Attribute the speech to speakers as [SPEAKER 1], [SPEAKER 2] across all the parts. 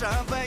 [SPEAKER 1] travel.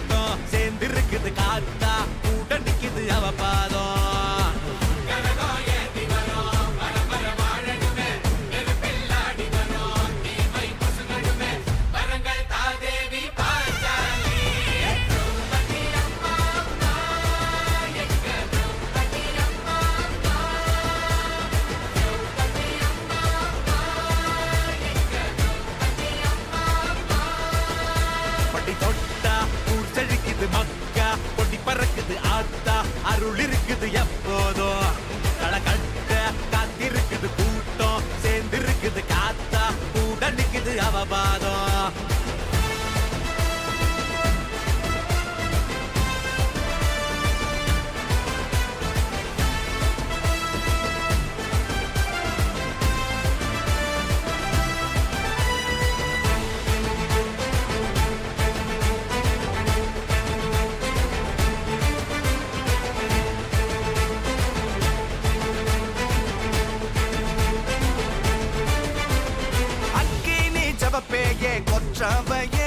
[SPEAKER 1] கூட்டம் சேர்ந்திருக்குது காத்தா I travailler.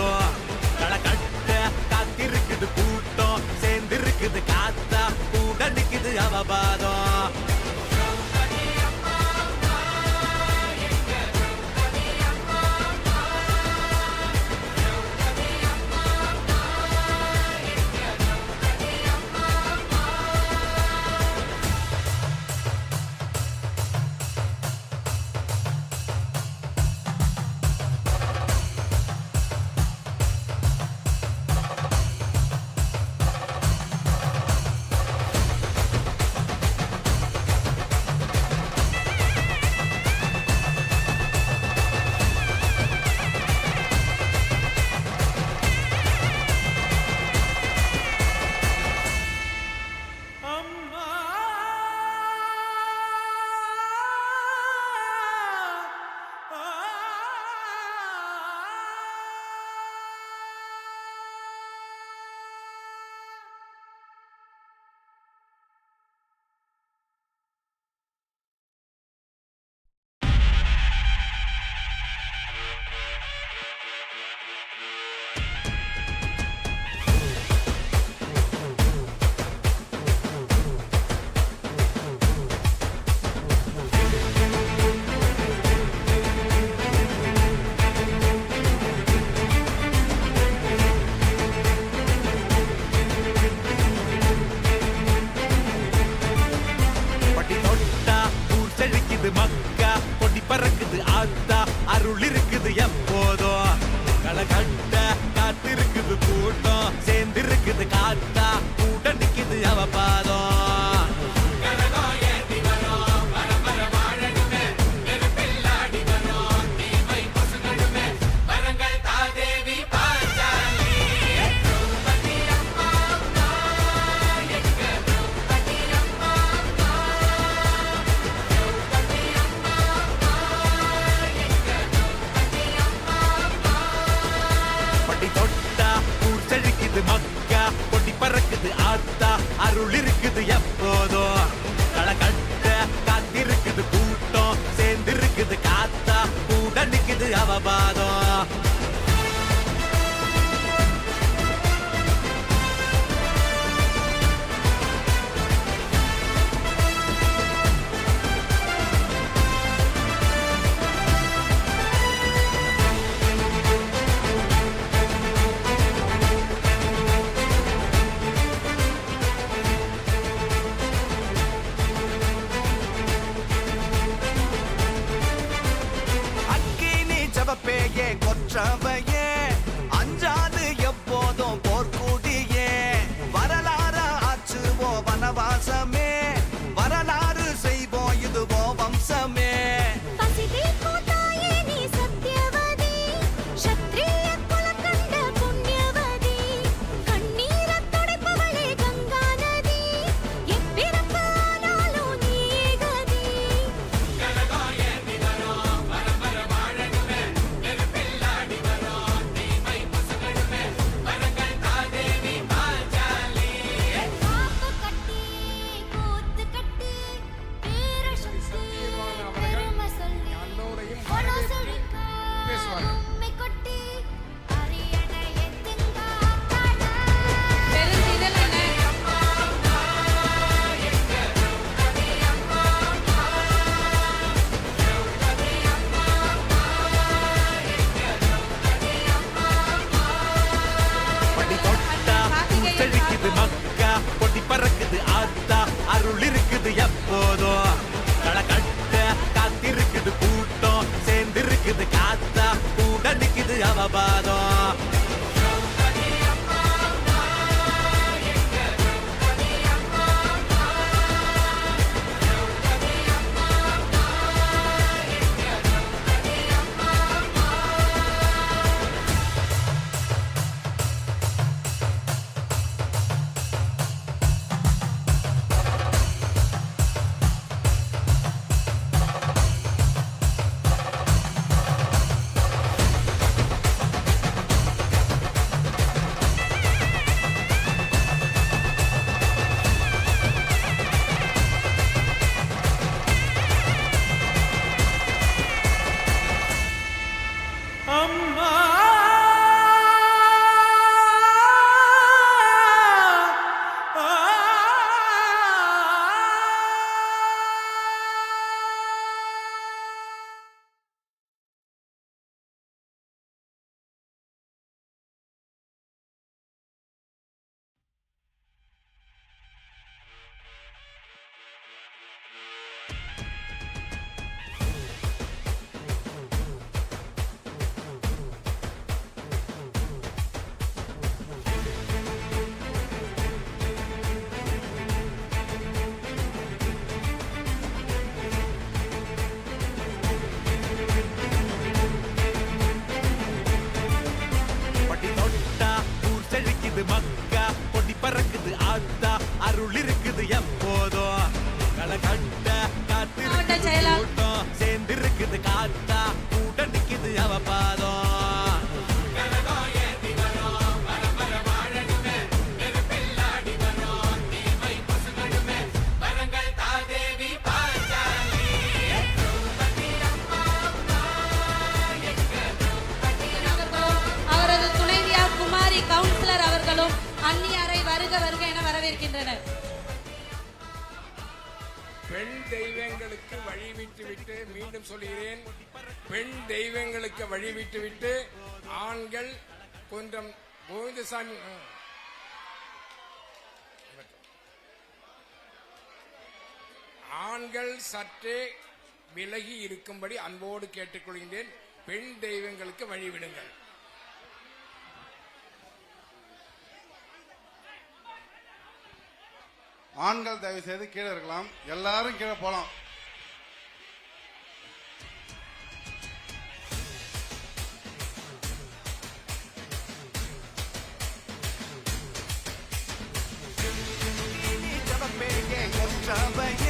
[SPEAKER 1] கூட்டம்
[SPEAKER 2] களை கட்ட காத்திருக்குது கூட்டம். சேர்ந்திருக்குது காத்தா. கூட நிக்குது அவபாதம்.
[SPEAKER 3] Жаве
[SPEAKER 2] செயலா சேர்ந்திருக்குது காத்து
[SPEAKER 4] வழிவிட்டுவிட்டு மீண்டும் சொல்கிறேன். பெண் தெய்வங்களுக்கு வழிவிட்டுவிட்டு ஆண்கள் கொஞ்சம் கோவிந்தசாமி ஆண்கள் சற்றே விலகி இருக்கும்படி அன்போடு கேட்டுக்கொள்கின்றேன். பெண் தெய்வங்களுக்கு வழிவிடுங்கள்
[SPEAKER 5] ஆண்கள் தயவு செய்து கீழே இருக்கலாம். எல்லாரும் கீழே
[SPEAKER 6] போகலாம். i'm champagne.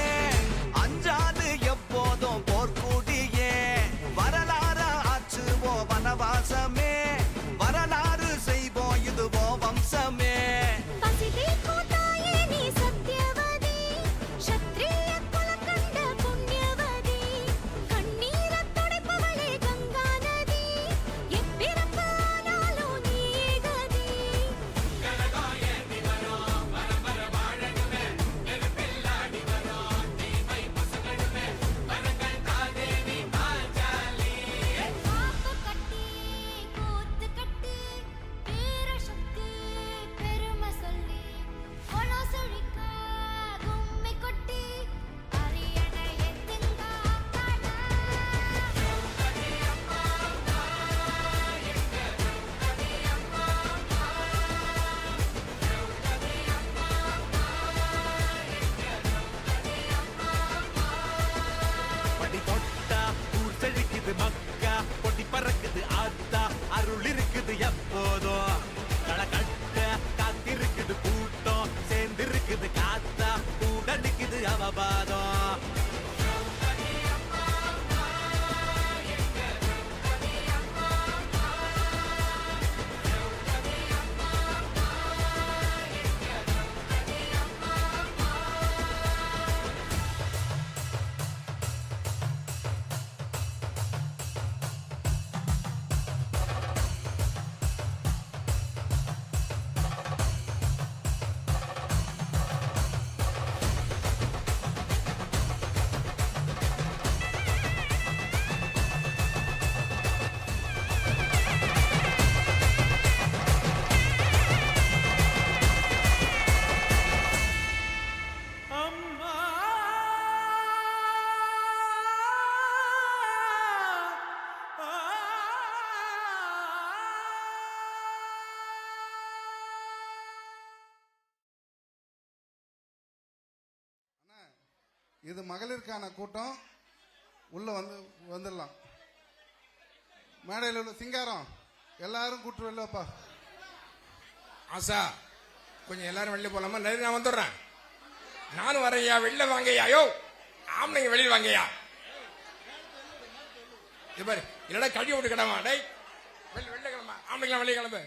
[SPEAKER 5] இது மகளிருக்கான கூட்டம். உள்ள வந்து வந்துடலாம். மேடையில் உள்ள சிங்காரம். எல்லாரும் கூட்டு வரலப்பா
[SPEAKER 4] ஆசா கொஞ்சம் எல்லாரும் வெளில போலாமா? நிறைய நான் வந்துடுறேன். நானும் வரையா வெளில வாங்கய்யா. யோ ஆம்பளைங்க வெளியில் வாங்கய்யா. இது பாரு என்னடா கழுவி விட்டு கிடமா டேய் வெளில வெளில கிளம்பா ஆம்பளைங்க வெளியே கிளம்பு.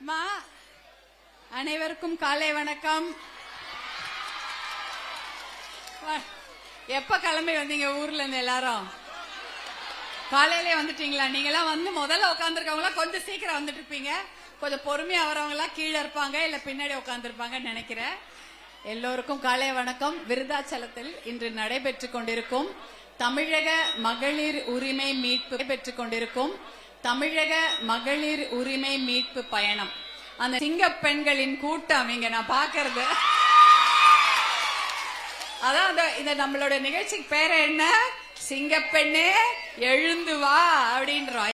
[SPEAKER 3] மா அனைவருக்கும் காலை வணக்கம். எப்ப கிளம்பி வந்தீங்க ஊர்ல இருந்து எல்லாரும்? காலையிலே வந்துட்டீங்களா? நீங்களாம் வந்து முதல்ல உட்காந்துருக்கவங்களா கொஞ்சம் சீக்கிரம் வந்துட்டு இருப்பீங்க கொஞ்சம் பொறுமையா வரவங்களா கீழே இருப்பாங்க இல்ல பின்னாடி உட்காந்துருப்பாங்கன்னு நினைக்கிறேன். எல்லோருக்கும் காலை வணக்கம். விருதாச்சலத்தில் இன்று நடைபெற்று கொண்டிருக்கும் தமிழக மகளிர் உரிமை மீட்பு பெற்றுக் கொண்டிருக்கும் தமிழக மகளிர் உரிமை மீட்பு பயணம். அந்த சிங்க பெண்களின் கூட்டம் இங்க நான் பாக்குறது அதான் இந்த நம்மளோட நிகழ்ச்சிக்கு பேர் என்ன? சிங்கப்பெண்ணே எழுந்து வா அப்படின்றோம்.